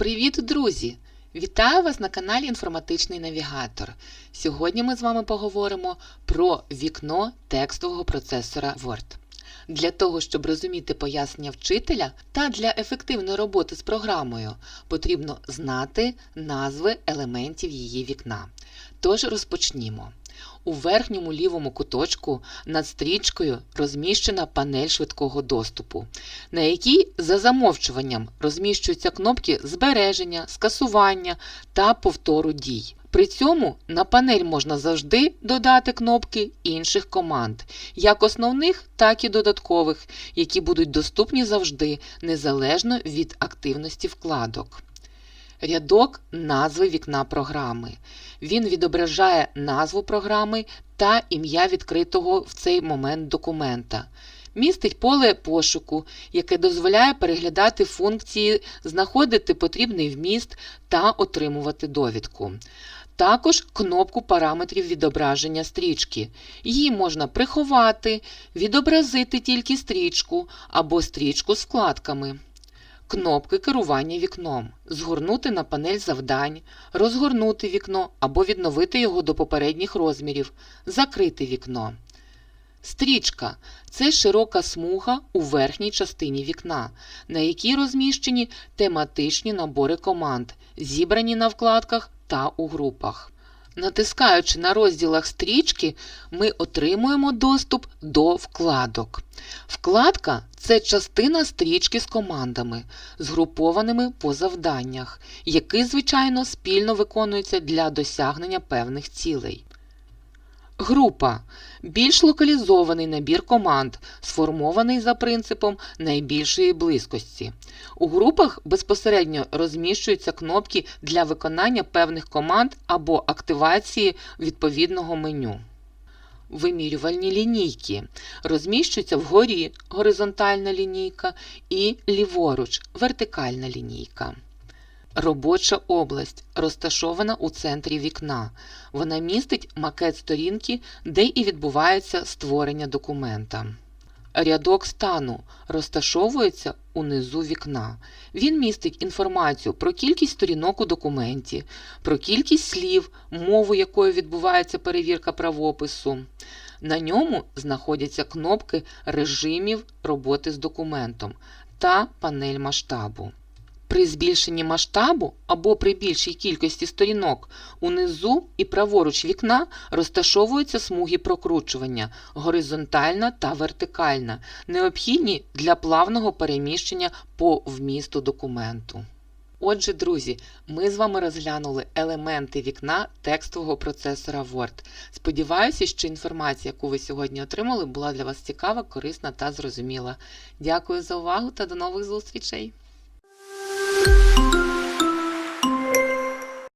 Привіт, друзі! Вітаю вас на каналі Інформатичний Навігатор. Сьогодні ми з вами поговоримо про вікно текстового процесора Word. Для того, щоб розуміти пояснення вчителя та для ефективної роботи з програмою, потрібно знати назви елементів її вікна. Тож розпочнімо. У верхньому лівому куточку над стрічкою розміщена панель швидкого доступу, на якій за замовчуванням розміщуються кнопки збереження, скасування та повтору дій. При цьому на панель можна завжди додати кнопки інших команд, як основних, так і додаткових, які будуть доступні завжди, незалежно від активності вкладок. Рядок назви вікна програми. Він відображає назву програми та ім'я відкритого в цей момент документа. Містить поле пошуку, яке дозволяє переглядати функції, знаходити потрібний вміст та отримувати довідку. Також кнопку параметрів відображення стрічки. Її можна приховати, відобразити тільки стрічку або стрічку з вкладками. Кнопки керування вікном, згорнути на панель завдань, розгорнути вікно або відновити його до попередніх розмірів, закрити вікно. Стрічка це широка смуга у верхній частині вікна, на якій розміщені тематичні набори команд, зібрані на вкладках та у групах. Натискаючи на розділах стрічки, ми отримуємо доступ до вкладок. Вкладка це частина стрічки з командами, згрупованими по завданнях, які, звичайно, спільно виконуються для досягнення певних цілей. Група більш локалізований набір команд, сформований за принципом найбільшої близькості. У групах безпосередньо розміщуються кнопки для виконання певних команд або активації відповідного меню. Вимірювальні лінійки розміщуються вгорі горизонтальна лінійка і ліворуч вертикальна лінійка. Робоча область розташована у центрі вікна. Вона містить макет сторінки, де і відбувається створення документа. Рядок стану розташовується унизу вікна. Він містить інформацію про кількість сторінок у документі, про кількість слів, мову якою відбувається перевірка правопису. На ньому знаходяться кнопки режимів роботи з документом та панель масштабу. При збільшенні масштабу або при більшій кількості сторінок унизу і праворуч вікна розташовуються смуги прокручування горизонтальна та вертикальна, необхідні для плавного переміщення по вмісту документу. Отже, друзі, ми з вами розглянули елементи вікна текстового процесора Word. Сподіваюся, що інформація, яку ви сьогодні отримали, була для вас цікава, корисна та зрозуміла. Дякую за увагу та до нових зустрічей!